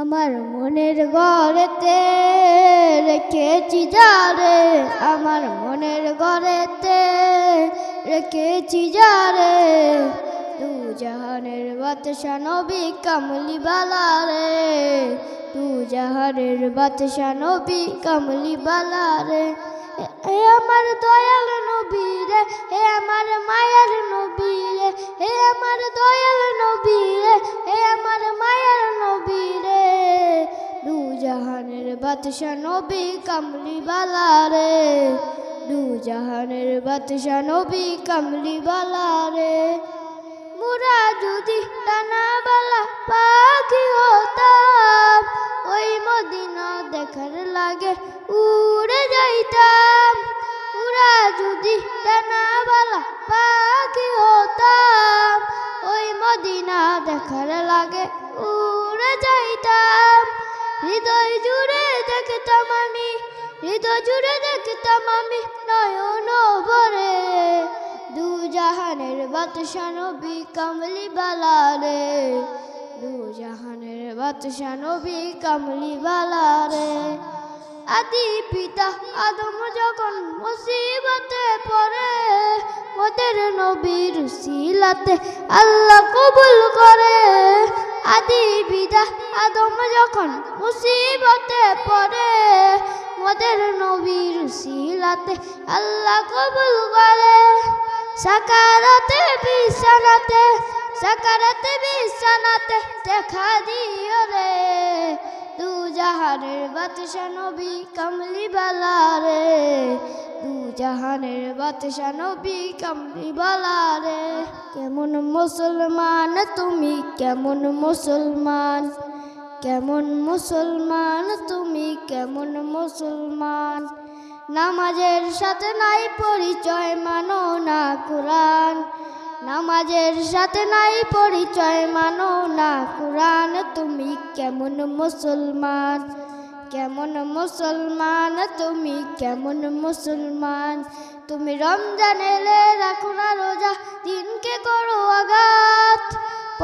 আমার মনের ঘরেতে রেখেছি যারে আমার মনের ঘরেতে রেখেছি যারে তু জাহানের বাদশা নবী কামলি বালা রে। তু জাহানের বাদশা নবী কামলি বালা রে। এ আমার দয়াল নবী রে, এ আমার মায়ের নবী রে, এ আমার দয়াল বাদশা নবী কামলি বালা রে দু জাহানের বাদশা নবী কামলি বালা রে মুরা যদি টানা বালা পাখি হতাম, ওই মদিনা দেখার লাগে উড়ে যাইতাম। উড়া যদি টানা বালা পাখি হতাম, ওই মদিনা দেখার লাগে উড়ে যাইতাম। হৃদয় জুড়ে দেখতাম আমি হৃদয় জুড়ে দেখতাম আমি নয়ন ভরে। দু জাহানের বাদশা নবী কামলি বালা রে দু জাহানের বাদশা নবী কামলি বালা রে আদি পিতা আদম যখন মুসিবতে পড়ে, মোদের নবীর সিলাতে আল্লাহ কবুল করে। আদি পিতা আদম যখন মুসিবতে পড়ে, মোদের নবীর সিলাতে আল্লাহ কবুল করে। সাকারাতে, বিছানাতে সাকারাতে, বিছানাতে দেখা দিও রে। দু জাহানের বাদশা নবী কামলি বালা রে। দু জাহানের বাদশা নবী কামলি বালা রে। কেমন মুসলমান তুমি, কেমন মুসলমান? কেমন মুসলমান, তুমি কেমন মুসলমান? নামাজের সাথে নাই পরিচয়, মানো না কোরআন। নামাজের সাথে নাই পরিচয়, মানো না কোরআন। তুমি কেমন মুসলমান কেমন মুসলমান, তুমি কেমন মুসলমান? তুমি রমজান এলে রাখো না রোজা আঘাত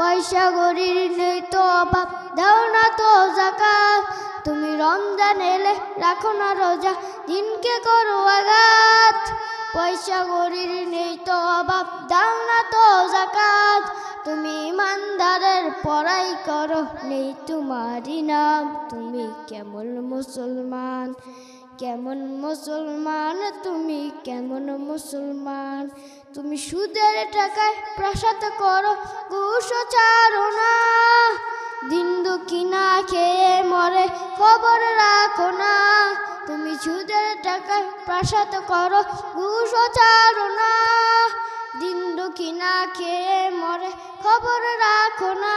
পয়সা গরির নেই তো অভাব, দাও না তো জাকাত। তুমি রমজান এলে রাখো না রোজা, দিনকে করো আঘাত। পয়সা গরির নেই তো অভাব, দাও না তো জাকাত। তুমি ইমানদারের পড়াই করো, নেই তোমারই নাম। তুমি কেমন মুসলমান। কেমন মুসলমান তুমি? কেমন মুসলমান? তুমি সুদের টাকায় প্রসাদ করো, ঘুষ চারো না দিন কিনা খেয়ে মরে খবর রাখো না। তুমি সুদের টাকায় প্রসাদ করো, ঘুষ চারো না দিন কিনা খেয়ে মরে খবর রাখো না।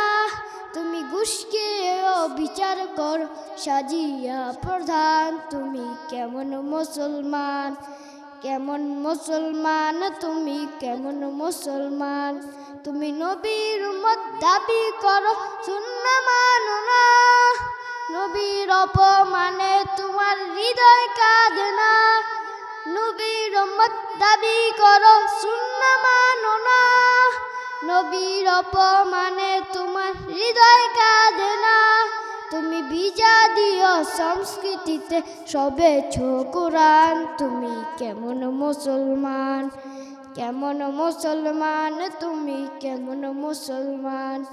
তুমি ঘুষকেও বিচার করো, সাজিয়া প্রধান। তুমি কেমন মুসলমান? কেমন মুসলমান? তুমি কেমন মুসলমান? তুমি নবীর মত দাবি করো, শূন্য মানো না। নবীর অপমানে তোমার হৃদয় কাঁদে না। নবীর মত দাবি করো, শূন্য মানো না। নবীর অপমানে তোমার হৃদয় কাঁদে না। তুমি বিজা দিও সংস্কৃতিতে, সবে কোরআন তুমি কেমন মুসলমান কেমন মুসলমান? তুমি কেমন মুসলমান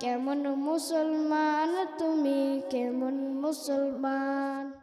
কেমন মুসলমান? তুমি কেমন মুসলমান?